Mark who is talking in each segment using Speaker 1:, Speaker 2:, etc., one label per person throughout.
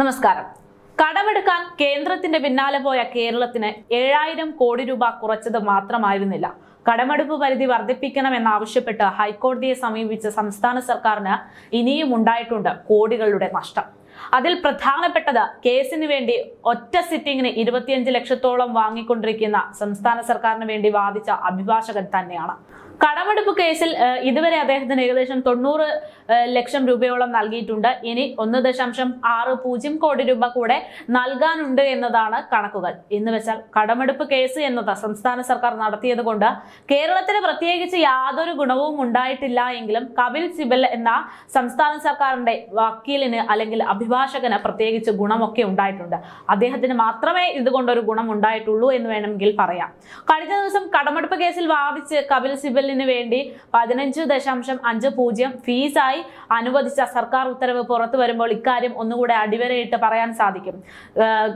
Speaker 1: നമസ്കാരം. കടമെടുക്കാൻ കേന്ദ്രത്തിന്റെ പിന്നാലെ പോയ കേരളത്തിന് ഏഴായിരം കോടി രൂപ കുറച്ചത് മാത്രമായിരുന്നില്ല. കടമെടുപ്പ് പരിധി വർദ്ധിപ്പിക്കണമെന്നാവശ്യപ്പെട്ട് ഹൈക്കോടതിയെ സമീപിച്ച സംസ്ഥാന സർക്കാരിന് ഇനിയും ഉണ്ടായിട്ടുണ്ട് കോടികളുടെ നഷ്ടം. അതിൽ പ്രധാനപ്പെട്ടത് കേസിന് വേണ്ടി ഒറ്റ സിറ്റിംഗിന് ഇരുപത്തിയഞ്ച് ലക്ഷത്തോളം വാങ്ങിക്കൊണ്ടിരിക്കുന്ന സംസ്ഥാന സർക്കാരിന് വേണ്ടി വാദിച്ച അഭിഭാഷകൻ തന്നെയാണ്. കടമെടുപ്പ് കേസിൽ ഇതുവരെ അദ്ദേഹത്തിന് ഏകദേശം തൊണ്ണൂറ് ലക്ഷം രൂപയോളം നൽകിയിട്ടുണ്ട്. ഇനി ഒന്ന് ദശാംശം ആറ് പൂജ്യം കോടി രൂപ കൂടെ നൽകാനുണ്ട് എന്നതാണ് കണക്കുകൾ. എന്ന് വെച്ചാൽ കടമെടുപ്പ് കേസ് എന്നത് സംസ്ഥാന സർക്കാർ നടത്തിയത് കൊണ്ട് കേരളത്തിന് പ്രത്യേകിച്ച് യാതൊരു ഗുണവും ഉണ്ടായിട്ടില്ല എങ്കിലും കപിൽ സിബൽ എന്ന സംസ്ഥാന സർക്കാരിന്റെ വക്കീലിന് അല്ലെങ്കിൽ അഭിഭാഷകന് പ്രത്യേകിച്ച് ഗുണമൊക്കെ ഉണ്ടായിട്ടുണ്ട്. അദ്ദേഹത്തിന് മാത്രമേ ഇതുകൊണ്ടൊരു ഗുണം ഉണ്ടായിട്ടുള്ളൂ എന്ന് വേണമെങ്കിൽ പറയാം. കഴിഞ്ഞ ദിവസം കടമെടുപ്പ് കേസിൽ വാദിച്ച് കപിൽ സിബലിന് വേണ്ടി പതിനഞ്ച് ദശാംശം അഞ്ച് പൂജ്യം ഫീസായി അനുവദിച്ച സർക്കാർ ഉത്തരവ് പുറത്തു വരുമ്പോൾ ഇക്കാര്യം ഒന്നുകൂടെ അടിവരയിട്ട് പറയാൻ സാധിക്കും.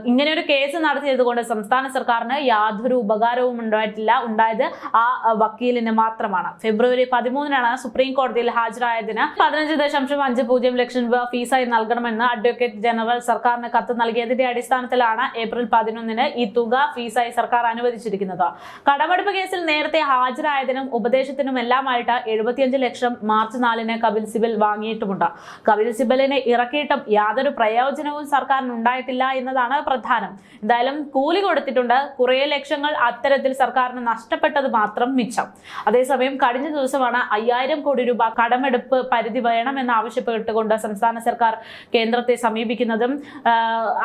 Speaker 1: ഇങ്ങനെ ഒരു കേസ് നടത്തിയത് കൊണ്ട് സംസ്ഥാന സർക്കാരിന് യാതൊരു ഉപകാരവും ഉണ്ടായിട്ടില്ല. ഉണ്ടായത് ആ വക്കീലിന് മാത്രമാണ്. ഫെബ്രുവരി പതിമൂന്നിനാണ് സുപ്രീം കോടതിയിൽ ഹാജരായതിന് പതിനഞ്ച് ദശാംശം അഞ്ച് പൂജ്യം ലക്ഷം രൂപ ഫീസായി നൽകണമെന്ന് അഡ്വക്കേറ്റ് ജനറൽ സർക്കാരിന് കത്ത് നൽകിയതിന്റെ അടിസ്ഥാനത്തിലാണ് ഏപ്രിൽ പതിനൊന്നിന് ഈ തുക ഫീസായി സർക്കാർ അനുവദിച്ചിരിക്കുന്നത്. കടമെടുപ്പ് കേസിൽ നേരത്തെ ഹാജരായതിനും ഉപദേശത്തിനും എല്ലാമായിട്ട് എഴുപത്തിയഞ്ച് ലക്ഷം മാർച്ച് നാലിന് കപിൽ സിബൽ വാങ്ങിയിട്ടുമുണ്ട്. കപിൽ സിബലിനെ ഇറക്കിയിട്ടും യാതൊരു പ്രയോജനവും സർക്കാരിന് ഉണ്ടായിട്ടില്ല എന്നതാണ് പ്രധാനം. എന്തായാലും കൂലി കൊടുത്തിട്ടുണ്ട്. കുറേ ലക്ഷങ്ങൾ അത്തരത്തിൽ സർക്കാരിന് നഷ്ടപ്പെട്ടത് മാത്രം മിച്ചം. അതേസമയം കഴിഞ്ഞ ദിവസമാണ് അയ്യായിരം കോടി രൂപ കടമെടുപ്പ് പരിധി വേണമെന്ന് ആവശ്യപ്പെട്ടുകൊണ്ട് സംസ്ഥാന സർക്കാർ കേന്ദ്രത്തെ സമീപിക്കുന്നതും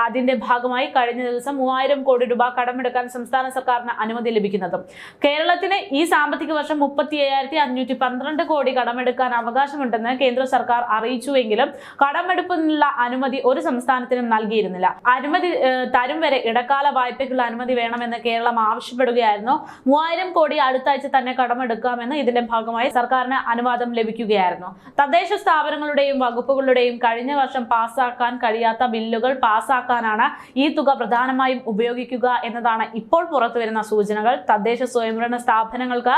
Speaker 1: അതിന്റെ ഭാഗമായി കഴിഞ്ഞ ദിവസം മൂവായിരം കോടി രൂപ കടമെടുക്കാൻ സംസ്ഥാന സർക്കാരിന് അനുമതി ലഭിക്കുന്നതും. കേരളത്തിന് ഈ സാമ്പത്തിക വർഷം മുപ്പത്തി അയ്യായിരത്തി അഞ്ഞൂറ്റി പന്ത്രണ്ട് കോടി കടമെടുക്കാൻ അവകാശമുണ്ടെന്ന് കേന്ദ്ര സർക്കാർ അറിയിച്ചുവെങ്കിലും കടമെടുപ്പിനുള്ള അനുമതി ഒരു സംസ്ഥാനത്തിനും നൽകിയിരുന്നില്ല. അനുമതി തരും വരെ ഇടക്കാല വായ്പയ്ക്കുള്ള അനുമതി വേണമെന്ന് കേരളം ആവശ്യപ്പെടുകയായിരുന്നു. മൂവായിരം കോടി അടുത്താഴ്ച തന്നെ കടമെടുക്കാമെന്ന് ഇതിന്റെ ഭാഗമായി സർക്കാരിന് അനുവാദം ലഭിക്കുകയായിരുന്നു. തദ്ദേശ സ്ഥാപനങ്ങളുടെയും വകുപ്പുകളുടെയും കഴിഞ്ഞ വർഷം പാസ്സാക്കാൻ കഴിയാത്ത ബില്ലുകൾ പാസ്സാക്കാനാണ് ഈ തുക പ്രധാനമായും ഉപയോഗിക്കുക എന്നതാണ് ഇപ്പോൾ പുറത്തുവരുന്ന സൂചനകൾ. തദ്ദേശ സ്വയംഭരണ സ്ഥാപനങ്ങൾക്ക്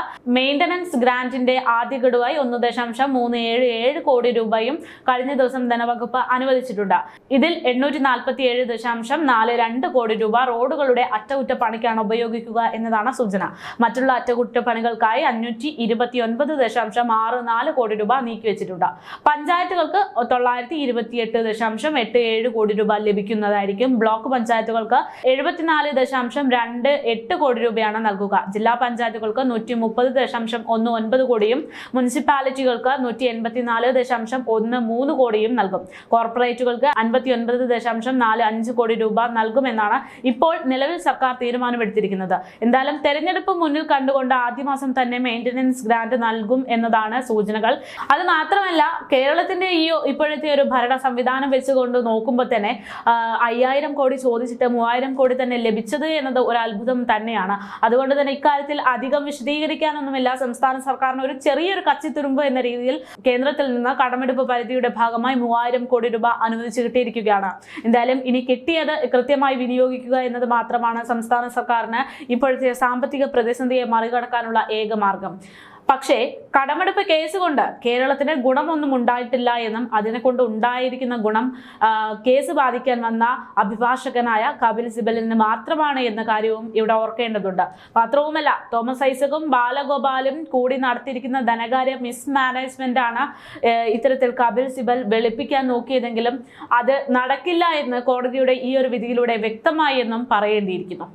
Speaker 1: മെയിന്റനൻസ് ഗ്രാന്റിന്റെ ആദ്യ ഗഡുവായി ഒന്ന് ദശാംശം മൂന്ന് ഏഴ് ഏഴ് കോടി രൂപയും കഴിഞ്ഞ ദിവസം ധനവകുപ്പ് അനുവദിച്ചിട്ടുണ്ട്. ഇതിൽ എണ്ണൂറ്റി നാൽപ്പത്തി ഏഴ് ദശാംശം നാല് രണ്ട് കോടി രൂപ റോഡുകളുടെ അറ്റകുറ്റപ്പണിക്കാണ് ഉപയോഗിക്കുക എന്നതാണ് സൂചന. മറ്റുള്ള അറ്റകുറ്റപ്പണികൾക്കായി അഞ്ഞൂറ്റി ഇരുപത്തി ഒൻപത് ദശാംശം ആറ് നാല് കോടി രൂപ നീക്കിവെച്ചിട്ടുണ്ട്. പഞ്ചായത്തുകൾക്ക് തൊള്ളായിരത്തി ഇരുപത്തിയെട്ട് ദശാംശം എട്ട് ഏഴ് കോടി രൂപ ലഭിക്കുന്നതായിരിക്കും. ബ്ലോക്ക് പഞ്ചായത്തുകൾക്ക് എഴുപത്തിനാല് ദശാംശം രണ്ട് എട്ട് കോടി രൂപയാണ് നൽകുക. ജില്ലാ പഞ്ചായത്തുകൾക്ക് നൂറ്റി മുപ്പത് ദശാംശം ഒന്ന് ഒൻപത് കോടിയും മുനിസിപ്പാലിറ്റികൾക്ക് നൂറ്റി എൺപത്തിനാല് ദശാംശം ഒന്ന് മൂന്ന് കോടിയും നൽകും. കോർപ്പറേറ്റുകൾക്ക് അൻപത്തി ഒൻപത് ദശാംശം നാല് അഞ്ച് കോടി രൂപ നൽകുമെന്നാണ് ഇപ്പോൾ നിലവിൽ സർക്കാർ തീരുമാനമെടുത്തിരിക്കുന്നത്. എന്തായാലും തെരഞ്ഞെടുപ്പ് മുന്നിൽ കണ്ടുകൊണ്ട് ആദ്യ മാസം തന്നെ മെയിന്റനൻസ് ഗ്രാന്റ് നൽകും എന്നതാണ് സൂചനകൾ. അത് മാത്രമല്ല കേരളത്തിന്റെ ഈ ഇപ്പോഴത്തെ ഒരു ഭരണ സംവിധാനം വെച്ചുകൊണ്ട് നോക്കുമ്പോൾ തന്നെ അയ്യായിരം കോടി ചോദിച്ചിട്ട് മൂവായിരം കോടി തന്നെ ലഭിച്ചത് എന്നത് ഒരു അത്ഭുതം തന്നെയാണ്. അതുകൊണ്ട് തന്നെ ഇക്കാര്യത്തിൽ അധികം വിശദീകരിക്കാനൊന്നുമില്ല. സംസ്ഥാന സർക്കാരിന് ഒരു ചെറിയൊരു കച്ചിത്തുരുമ്പ് എന്ന രീതിയിൽ കേന്ദ്രത്തിൽ നിന്ന് കടമെടുപ്പ് പരിധിയുടെ ഭാഗമായി മൂവായിരം കോടി രൂപ അനുവദിച്ചു കിട്ടിയിരിക്കുകയാണ്. എന്തായാലും ഇനി കിട്ടിയത് കൃത്യമായി വിനിയോഗിക്കുക എന്നത് മാത്രമാണ് സംസ്ഥാന സർക്കാരിന് ഇപ്പോഴത്തെ സാമ്പത്തിക പ്രതിസന്ധിയെ മറികടക്കാനുള്ള ഏക മാർഗം. പക്ഷേ കടമെടുപ്പ് കേസ് കൊണ്ട് കേരളത്തിന് ഗുണമൊന്നും ഉണ്ടായിട്ടില്ല എന്നും അതിനെ കൊണ്ട് ഉണ്ടായിരിക്കുന്ന ഗുണം കേസ് ബാധിക്കാൻ വന്ന അഭിഭാഷകനായ കപിൽ സിബലിന് മാത്രമാണ് എന്ന കാര്യവും ഇവിടെ ഓർക്കേണ്ടതുണ്ട്. മാത്രവുമല്ല തോമസ് ഐസകും ബാലഗോപാലും കൂടി നടത്തിയിരിക്കുന്ന ധനകാര്യ മിസ്മാനേജ്മെന്റ് ആണ് ഇത്തരത്തിൽ കപിൽ സിബൽ വെളുപ്പിക്കാൻ നോക്കിയതെങ്കിലും അത് നടക്കില്ല എന്ന് കോടതിയുടെ ഈ ഒരു വിധിയിലൂടെ വ്യക്തമായി എന്നും പറയേണ്ടിയിരിക്കുന്നു.